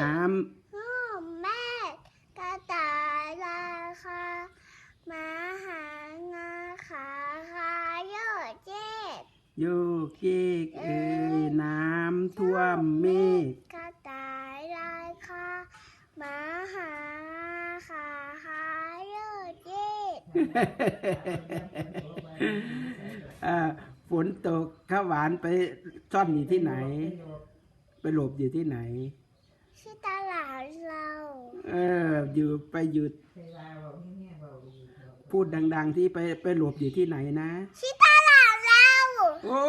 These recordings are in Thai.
น้พ่อแม่กระต่ายราคาหมาหางาขาคายอดเย็ดำโยกเยกเอ้ยน้ำท่วมเมฆกระต่ายราคาหมาหางาขาคายอดเย็ดอ่าฝนตกข้าวหวานไปซ่อนอยู่ที่ไหน ไปหลบอยู่ที่ไหน ที่ตลาดเราเอออยู่ไปอยู่พูดดัง ๆ ที่ไปไปหลบอยู่ที่ไหนนะ ที่ตลาดเราโอ้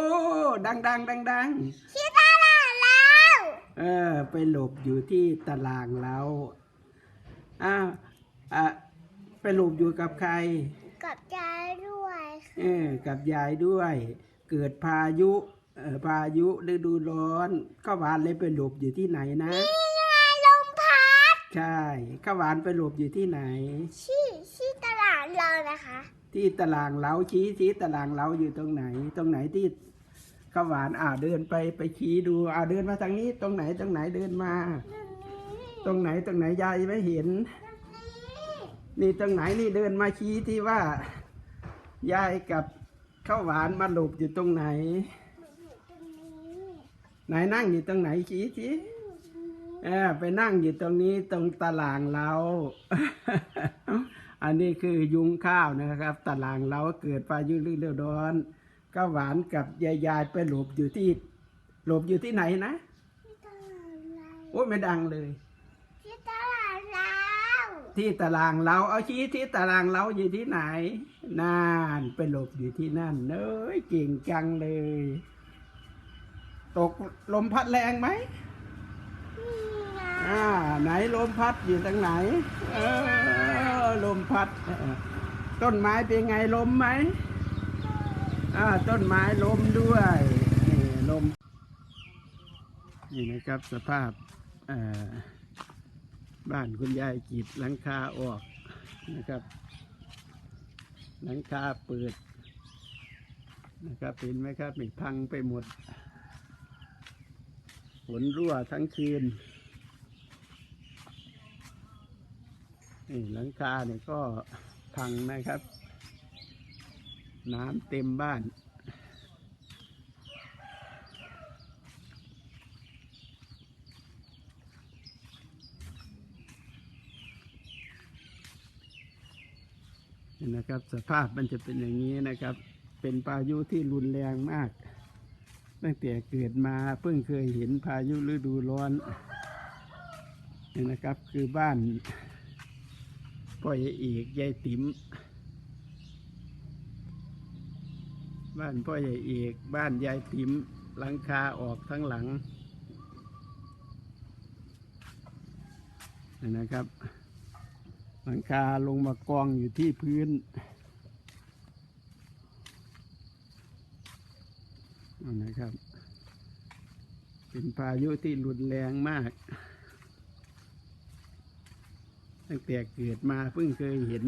ดังดังดังดังที่ตลาดเราๆเออ ไปหลบอยู่ที่ตารางเราอ้าวอะไปหลบอยู่กับใคร กับยายด้วยเออกับยายด้วย เกิดพายุเออพายุฤดูร้อนข้าวหวานเลยไปหลบอยู่ที่ไหนนะนี่ไงลมพัด ใช่ข้าวหวานไปหลบอยู่ที่ไหนที่ที่ตลาดเรานะคะ ที่ตารางเล้าชี้ชี้ตารางเล้าอยู่ตรงไหน ตรงไหนที่ข้าวหวานอ่าเดินไปไปชี้ดูอ่าเดินมาทางนี้ ตรงไหนตรงไหนเดินมา ตรงไหนตรงไหนยายไม่เห็น นี่ตรงไหนนี่เดินมาชี้ที่ว่ายายกับข้าวหวานมาหลบอยู่ตรงไหน ไหนนั่งอยู่ตรงไหนชี้ชี้ เออไปนั่งอยู่ตรงนี้ตรงตารางเรา อันนี้คือยุงข้าวนะครับ ตารางเราเกิดพายุฤดูร้อนข้าวหวานกับยายยายไปหลบอยู่ที่ หลบอยู่ที่ไหนนะที่ตลาดเราโอ้ไม่ดังเลย ที่ตลาดเราที่ตารางเราเอาชี้ที่ตารางเราอยู่ที่ไหนน่านไปหลบอยู่ที่นั่นเน้ยเก่งจังเลย ตกลมพัดแรงไหมนี่ไง อ่าไหนลมพัดอยู่ตรงไหน เออลมพัด ต้นไม้เป็นไงลมไหมอ่าต้นไม้ลมด้วยนี่ลม นี่นะครับสภาพบ้านคุณยายกีดหลังคาออกนะครับ หลังคาเปิดนะครับเห็นไหมครับนี่พังไปหมดฝนรั่วทั้งคืน นี่หลังคาเนี่ยก็พังนะครับ น้ำเต็มบ้านนี่นะครับ สภาพมันจะเป็นอย่างนี้นะครับ เป็นพายุที่รุนแรงมาก ตั้งแต่เกิดมาเพิ่งเคยเห็นพายุฤดูร้อนนี่นะครับคือบ้าน พ่อใหญ่เอกยายติ๋มบ้านพ่อใหญ่เอกบ้านยายติ๋มหลังคาออกทั้งหลังนะครับ หลังคาลงมากองอยู่ที่พื้นนะครับ เป็นพายุที่รุนแรงมาก ตั้งแต่เกิดมาเพิ่งเคยเห็น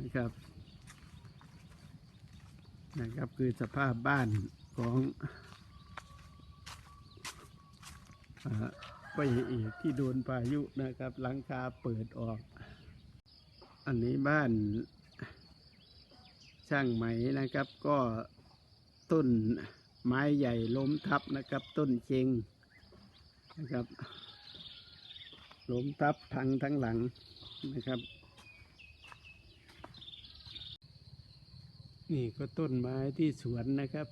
นะครับนะครับคือสภาพบ้านของอ่าพ่อใหญ่เอกที่โดนพายุนะครับหลังคาเปิดออก อันนี้บ้านช่างไหมนะครับ ก็ต้นไม้ใหญ่ล้มทับนะครับ ต้นเชงนะครับ ลมทับพังทั้งหลังนะครับ นี่ก็ต้นไม้ที่สวนนะครับ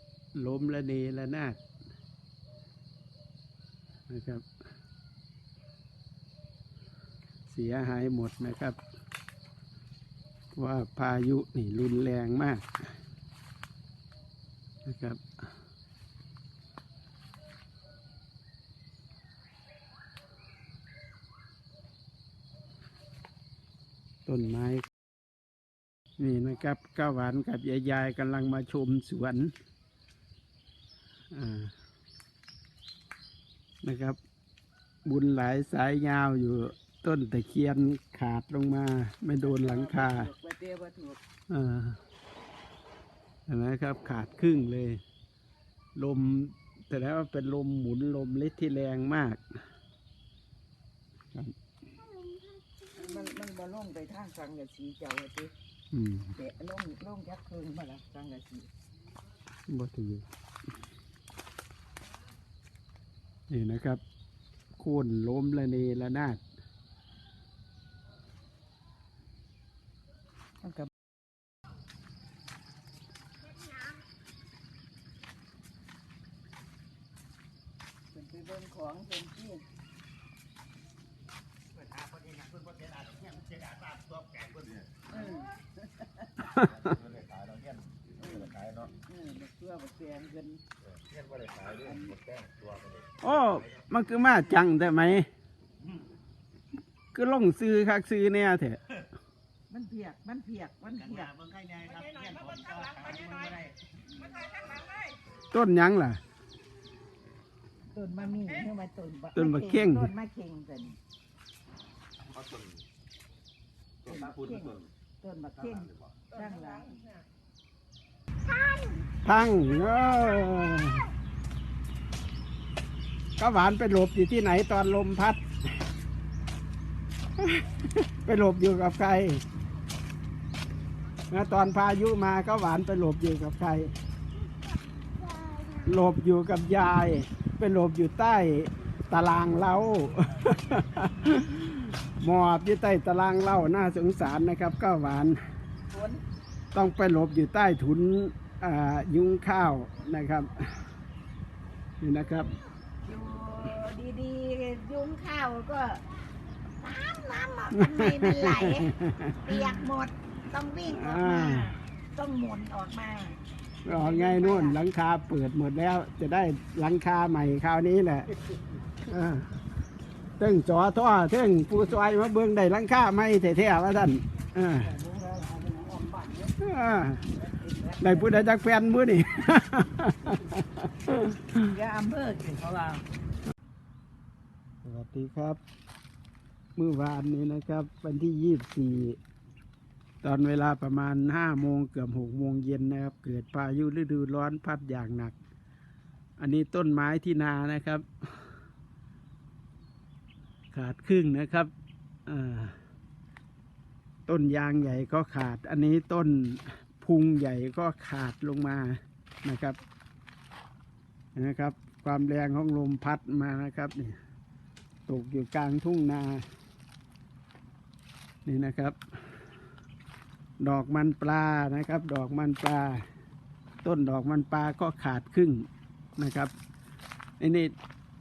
ล้มละเนระนาดนะครับ เสียหายหมดนะครับ ว่าพายุนี่รุนแรงมากนะครับ ต้นไม้ นี่นะครับก้าวหวานกับยายยายกำลังมาชมสวนนะครับ บุญหลายสายยาวอยู่ต้นตะเคียนขาดลงมา ไม่โดนหลังคาเตี้ยว่าถูกอ่าเห็นไหมครับ ขาดครึ่งเลย ลมแต่แล้วเป็นลมหมุนลมฤทธิ์ที่แรงมากมันมับ ลงไปทางสังกะสีเจ้าว่าติอืมเดะลงลงจักคืนมาละสังกะสีบ่ถือนี่นะครับ โค่นล้มละเนระนาดมันก็เป็นไปเบิ่งของเป็นที่เออเออบักเสื้อบักแกงเงิน โอ้ มันคือมาจังแต่ไหม คือลงซื้อคักซื้อเนี่ยเถอะมันเพียก มันเพียก มันเพียกต้นหยังล่ะ ต้นมะมี่เนื่อมาต้นต้นมะเข่งต้นมะเข่งกัน ต้นมะเข่งต้นมะเข่งข้างหลังพังเออก็หวานไปหลบอยู่ที่ไหนตอนลมพัด ไปหลบอยู่กับใครนะตอนพายุมาก็หวานไปหลบอยู่กับใคร หลบอยู่กับยาย ไปหลบอยู่ใต้ตารางเล้า หมอบอยู่ใต้ตารางเล้าน่าสงสารนะครับก็หวานฝนต้องไปหลบอยู่ใต้ถุนอ่ายุงข้าวนะครับ นี่นะครับอยู่ดีๆ ยุงข้าวก็น้ำน้ำอะทำไมมันไหลเปียกหมดต้องวิ่งออกมาอ่าต้องหมุนออกมารอไงนู่นหลังคาเปิดหมดแล้ว จะได้หลังคาใหม่คราวนี้แหละอ่า เตึงจอท่อเตึงผู้ซอยมาเบิ่งได้ลังคาไม่แท้ๆว่าท่านอ่าได้ผู้ใดจักแฟนมื้อนี่ยวอำเภอสิเขาว่าสวัสดีครับ เมื่อวานนี้นะครับ วันที่ยี่บสี่ตอนเวลาประมาณห้าโมงเกือบหกโมงเย็นนะครับ เกิดพายุฤดูร้อนพัดอย่างหนัก อันนี้ต้นไม้ที่นานะครับ ขาดครึ่งนะครับต้นยางใหญ่ก็ขาด อันนี้ต้นพุงใหญ่ก็ขาดลงมานะครับนะครับ ความแรงของลมพัดมานะครับนี่ตกอยู่กลางทุ่งนา นี่นะครับ ดอกมันปลานะครับ ดอกมันปลา ต้นดอกมันปลาก็ขาดครึ่งนะครับอ้นี่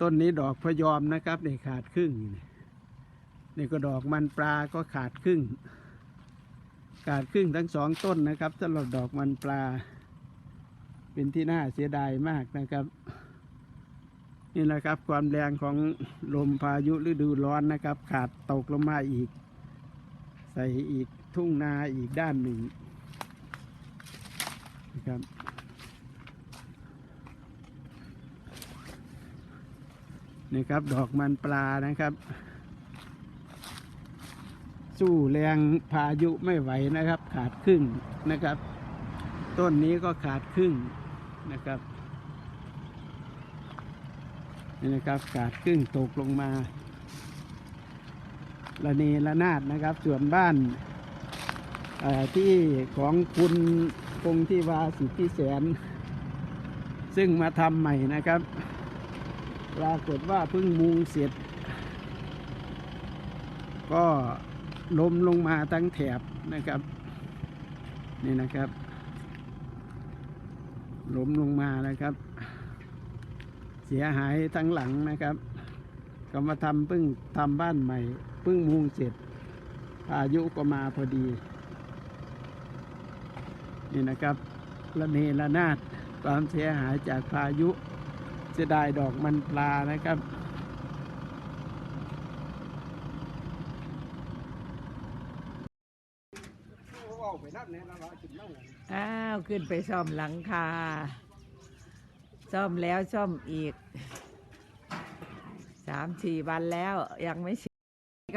ต้นนี้ดอกพยอมนะครับนี่ขาดครึ่งนี่ นี่ก็ดอกมันปลาก็ขาดครึ่ง ขาดครึ่งทั้งสองต้นนะครับสลอดดอกมันปลา เป็นที่น่าเสียดายมากนะครับ นี่นะครับความแรงของลมพายุฤดูร้อนนะครับ ขาดตกลงมาอีก ใส่อีกทุ่งนาอีกด้านหนึ่งนะครับนี่ครับดอกมันปลานะครับ สู้แรงพายุไม่ไหวนะครับ ขาดครึ่งนะครับ ต้นนี้ก็ขาดครึ่งนะครับนี่นะครับขาดครึ่งตกลงมาระเนระนาดนะครับ ส่วนบ้านที่ของคุณคงที่วาสิทธิแสน ซึ่งมาทำใหม่นะครับปรากฏว่าเพิ่งมุงเสร็จ ก็ ล้มลงมาทั้งแถบนะครับ นี่นะครับล้มลงมานะครับ เสียหายทั้งหลังนะครับ ก็มาทำเพิ่งทำบ้านใหม่เพิ่งมุงเสร็จพายุก็มาพอดี นี่นะครับระเนระนาดความเสียหายจากพายุเสียดายดอกมันปลานะครับ อ้าว ขึ้นไปซ่อมหลังคา ซ่อมแล้วซ่อมอีก สามสี่วันแล้วยังไม่เสร็จ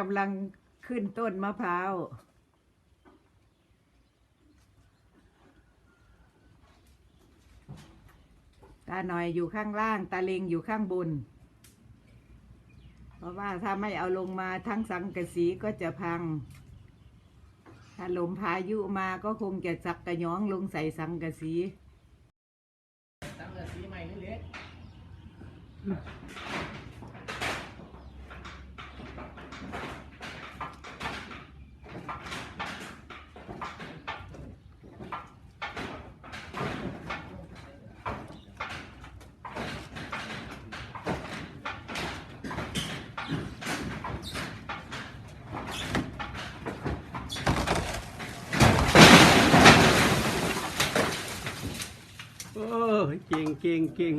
กำลังขึ้นต้นมะพร้าวตาหน่อยอยู่ข้างล่าง ตาเลงอยู่ข้างบน เพราะว่าถ้าไม่เอาลงมาทั้งสังกะสีก็จะพัง ถ้าลมพายุมาก็คงจะจักกระย้องลงใส่สังกะสี สังกะสีใหม่เล็ก โอ้เก่งเก่งเก่ง